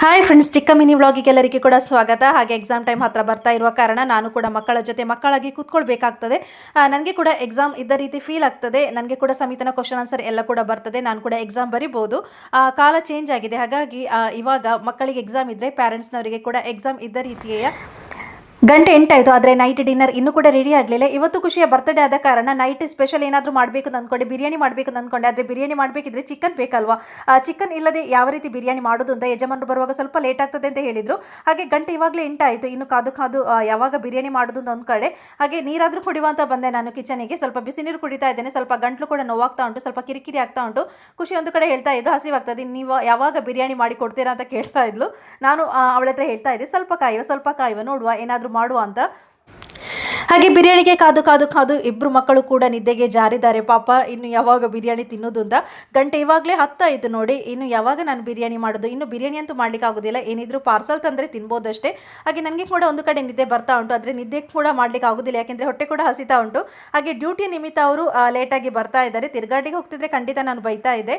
Hi friends ಚಿಕ್ಕ mini ವ್ಲಾಗಿಗೆ ಎಲ್ಲರಿಗೂ ಕೂಡ ಸ್ವಾಗತ. ಹಾಗೆ ಎಕ್ಸಾಮ್ ಟೈಮ್ ಹತ್ರ ಬರ್ತಾ ಇರುವ ಕಾರಣ ನಾನು ಕೂಡ ಮಕ್ಕಳ ಜೊತೆ ಮಕ್ಕಳಾಗಿ ಕೂತ್ಕೊಳ್ಬೇಕಾಗ್ತದೆ. ನನಗೆ ಕೂಡ ಎಕ್ಸಾಮ್ ಇದ್ದ ರೀತಿ ಫೀಲ್ ಆಗ್ತದೆ. ನನಗೆ ಕೂಡ ಸಮಿತನ ಕ್ವಶನ್ ಆನ್ಸರ್ ಎಲ್ಲ ಕೂಡ ಬರ್ತದೆ. ನಾನು ಕೂಡ ಎಕ್ಸಾಮ್ ಬರಿಬೋದು. ಕಾಲ ಚೇಂಜ್ ಆಗಿದೆ. ಹಾಗಾಗಿ ಇವಾಗ ಮಕ್ಕಳಿಗೆ ಎಕ್ಸಾಮ್ ಇದ್ದರೆ ಪ್ಯಾರೆಂಟ್ಸ್ನವರಿಗೆ ಕೂಡ ಎಕ್ಸಾಮ್ ಇದ್ದ ರೀತಿಯ ಗಂಟೆ ಎಂಟಾಯಿತು, ಆದರೆ ನೈಟ್ ಡಿನ್ನರ್ ಇನ್ನೂ ಕೂಡ ರೆಡಿ ಆಗಲಿಲ್ಲ. ಇವತ್ತು ಖುಷಿಯ ಬರ್ತ್ಡೇ ಆದ ಕಾರಣ ನೈಟ್ ಸ್ಪೆಷಲ್ ಏನಾದರೂ ಮಾಡಬೇಕು ಅಂತ ಅಂದ್ಕೊಂಡೆ ಬಿರಿಯಾನಿ ಮಾಡಬೇಕು ಅಂತ ಅಂದ್ಕೊಂಡೆ ಆದರೆ ಬಿರಿಯಾನಿ ಮಾಡಬೇಕಿದ್ರೆ ಚಿಕನ್ ಬೇಕಲ್ವಾ? ಚಿಕನ್ ಇಲ್ಲದೆ ಯಾವ ರೀತಿ ಬಿರಿಯಾನಿ ಮಾಡೋದು ಅಂತ ಯಜಮಾನರು ಬರುವಾಗ ಸ್ವಲ್ಪ ಲೇಟ್ ಆಗ್ತದೆ ಅಂತ ಹೇಳಿದರು. ಹಾಗೆ ಗಂಟೆ ಇವಾಗಲೇ ಎಂಟಾಯಿತು, ಇನ್ನು ಕಾದು ಕಾದು ಯಾವಾಗ ಬಿರಿಯಾನಿ ಮಾಡೋದು ಅಂತ ಒಂದು ಹಾಗೆ ನೀರಾದರೂ ಕುಡಿಯುವ ಅಂತ ಬಂದೆ ನಾನು ಕಿಚನಿಗೆ ಸ್ವಲ್ಪ ಬಿಸಿ ನೀರು ಕುಡಿತಾ ಇದ್ದೇನೆ, ಸ್ವಲ್ಪ ಗಂಟ್ಲು ಕೂಡ ನೋವಾಗ್ತಾ ಉಂಟು, ಸ್ವಲ್ಪ ಕಿರಿಕಿರಿ ಆಗ್ತಾ ಉಂಟು. ಖುಷಿ ಒಂದು ಕಡೆ ಹೇಳ್ತಾ ಇದ್ದು ಹಸಿವಾಗ್ತದೆ ನೀವು ಯಾವಾಗ ಬಿರಿಯಾನಿ ಮಾಡಿ ಕೊಡ್ತೀರಾ ಅಂತ ಕೇಳ್ತಾ ಇದ್ಲು. ನಾನು ಅವಳ ಹತ್ರ ಹೇಳ್ತಾ ಇದ್ದೆ, ಸ್ವಲ್ಪ ಕಾಯುವ ಸ್ವಲ್ಪ ಕಾಯುವ, ನೋಡುವ, ಏನಾದರೂ ಮಾಡುವ ಅಂತ ಹಾಗೆ ಬಿರಿಯಾನಿಗೆ ಕಾದು ಕಾದು ಕಾದು ಇಬ್ಬರು ಮಕ್ಕಳು ಕೂಡ ನಿದ್ದೆಗೆ ಜಾರಿದ್ದಾರೆ. ಪಾಪ, ಇನ್ನು ಯಾವಾಗ ಬಿರಿಯಾನಿ ತಿನ್ನೋದು ಅಂತ ಗಂಟೆ ಇವಾಗಲೇ ಹತ್ತಾಯಿತು ನೋಡಿ. ಇನ್ನು ಯಾವಾಗ ನಾನು ಬಿರಿಯಾನಿ ಮಾಡೋದು? ಇನ್ನು ಬಿರಿಯಾನಿ ಅಂತೂ ಮಾಡ್ಲಿಕ್ಕೆ ಆಗೋದಿಲ್ಲ. ಏನಿದ್ರು ಪಾರ್ಸಲ್ ತಂದರೆ ತಿನ್ಬೋದಷ್ಟೇ. ಹಾಗೆ ನನಗೆ ಕೂಡ ಒಂದು ಕಡೆ ನಿದ್ದೆ ಬರ್ತಾ ಉಂಟು. ಆದರೆ ನಿದ್ದೆ ಕೂಡ ಮಾಡ್ಲಿಕ್ಕೆ ಆಗೋದಿಲ್ಲ. ಯಾಕೆಂದರೆ ಹೊಟ್ಟೆ ಕೂಡ ಹಸಿತಾ ಉಂಟು. ಹಾಗೆ ಡ್ಯೂಟಿ ನಿಮಿತ್ತ ಅವರು ಲೇಟಾಗಿ ಬರ್ತಾ ಇದ್ದಾರೆ. ತಿರ್ಗಾಡಿಗೆ ಹೋಗ್ತಿದ್ರೆ ಖಂಡಿತ ನಾನು ಬೈತಾ ಇದೆ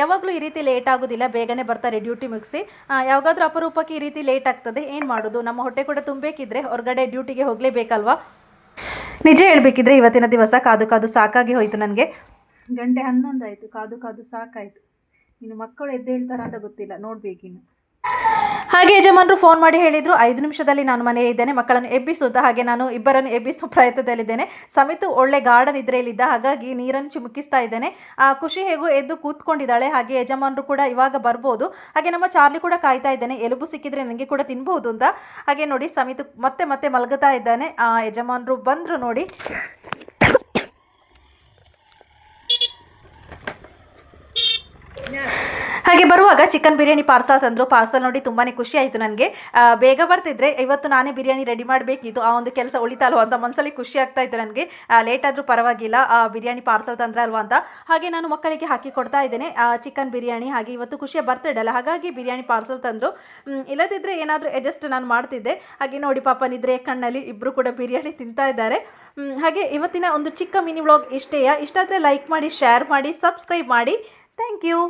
ಯಾವಾಗಲೂ ಈ ರೀತಿ ಲೇಟ್ ಆಗೋದಿಲ್ಲ. ಬೇಗನೆ ಬರ್ತಾರೆ ಡ್ಯೂಟಿ ಮುಗಿಸಿ. ಯಾವಾಗಾದ್ರೂ ಅಪರೂಪಕ್ಕೆ ಈ ರೀತಿ ಲೇಟ್ ಆಗ್ತದೆ. ಏನು ಮಾಡೋದು? ನಮ್ಮ ಹೊಟ್ಟೆ ಕೂಡ ತುಂಬಬೇಕಿದ್ರೆ ಹೊರಗಡೆ ಡ್ಯೂಟಿಗೆ ಹೋಗಲೇಬೇಕಲ್ವಾ? ನಿಜ ಹೇಳಬೇಕಿದ್ರೆ ಇವತ್ತಿನ ದಿವಸ ಕಾದು ಕಾದು ಸಾಕಾಗಿ ಹೋಯಿತು ನನಗೆ. ಗಂಟೆ ಹನ್ನೊಂದು ಆಯಿತು ಕಾದು ಕಾದು ಸಾಕಾಯಿತು. ಇನ್ನು ಮಕ್ಕಳು ಎದ್ದೇಳ್ತಾರ ಅಂತ ಗೊತ್ತಿಲ್ಲ ನೋಡ್ಬೇಕಿನ್ನು ಹಾಗೆ ಯಜಮಾನರು ಫೋನ್ ಮಾಡಿ ಹೇಳಿದ್ರು ಐದು ನಿಮಿಷದಲ್ಲಿ ನಾನು ಮನೆಯಲ್ಲಿ ಇದ್ದೇನೆ ಮಕ್ಕಳನ್ನು ಎಬ್ಬಿಸುತ್ತಾ ಹಾಗೆ ನಾನು ಇಬ್ಬರನ್ನು ಎಬ್ಬಿಸುವ ಪ್ರಯತ್ನದಲ್ಲಿದ್ದೇನೆ. ಸಮಿತು ಒಳ್ಳೆ ಗಾರ್ಡನ್ ಇದ್ರಲ್ಲಿದ್ದ ಹಾಗಾಗಿ ನೀರನ್ನು ಚಿಮುಕಿಸ್ತಾ ಇದ್ದೇನೆ. ಆ, ಖುಷಿ ಹೇಗೂ ಎದ್ದು ಕೂತ್ಕೊಂಡಿದ್ದಾಳೆ. ಹಾಗೆ ಯಜಮಾನರು ಕೂಡ ಇವಾಗ ಬರ್ಬೋದು. ಹಾಗೆ ನಮ್ಮ ಚಾರ್ಲಿ ಕೂಡ ಕಾಯ್ತಾ ಇದ್ದಾನೆ. ಎಲುಬು ಸಿಕ್ಕಿದ್ರೆ ನನಗೆ ಕೂಡ ತಿನ್ಬಹುದು ಅಂತ. ಹಾಗೆ ನೋಡಿ ಸಮಿತು ಮತ್ತೆ ಮತ್ತೆ ಮಲಗುತ್ತಾ ಇದ್ದಾನೆ. ಆ, ಯಜಮಾನರು ಬಂದರು ನೋಡಿ. ಹಾಗೆ ಬರುವಾಗ ಚಿಕನ್ ಬಿರಿಯಾನಿ ಪಾರ್ಸಲ್ ತಂದರು. ಪಾರ್ಸಲ್ ನೋಡಿ ತುಂಬಾ ಖುಷಿ ಆಯಿತು ನನಗೆ ಬೇಗ ಬರ್ತಿದ್ರೆ ಇವತ್ತು ನಾನೇ ಬಿರಿಯಾನಿ ರೆಡಿ ಮಾಡಬೇಕಿತ್ತು. ಆ ಒಂದು ಕೆಲಸ ಉಳಿತಲ್ವ ಅಂತ ಮನಸ್ಸಲ್ಲಿ ಖುಷಿ ಆಗ್ತಾ ಇತ್ತು ನನಗೆ. ಲೇಟ್ ಆದರೂ ಪರವಾಗಿಲ್ಲ. ಆ, ಬಿರಿಯಾನಿ ಪಾರ್ಸಲ್ ತಂದ್ರೆ ಅಲ್ವಾ ಅಂತ. ಹಾಗೆ ನಾನು ಮಕ್ಕಳಿಗೆ ಹಾಕಿ ಕೊಡ್ತಾ ಇದ್ದೇನೆ. ಚಿಕನ್ ಬಿರಿಯಾನಿ. ಹಾಗೆ ಇವತ್ತು ಖುಷಿಯ ಬರ್ತ್ಡೇ ಅಲ್ಲ ಹಾಗಾಗಿ ಬಿರಿಯಾನಿ ಪಾರ್ಸಲ್ ತಂದರು. ಇಲ್ಲದಿದ್ದರೆ ಏನಾದರೂ ಅಡ್ಜಸ್ಟ್ ನಾನು ಮಾಡ್ತಿದ್ದೆ. ಹಾಗೆ ನೋಡಿ ಪಾಪ ನಿದ್ರೆ ಕಣ್ಣಲ್ಲಿ ಇಬ್ಬರು ಕೂಡ ಬಿರಿಯಾನಿ ತಿಂತಾ ಇದ್ದಾರೆ. ಹಾಗೆ ಇವತ್ತಿನ ಒಂದು ಚಿಕ್ಕ ಮಿನಿ ವ್ಲಾಗ್ ಇಷ್ಟೇಯಾ ಇಷ್ಟಾದರೆ ಲೈಕ್ ಮಾಡಿ ಶೇರ್ ಮಾಡಿ ಸಬ್ಸ್ಕ್ರೈಬ್ ಮಾಡಿ. Thank you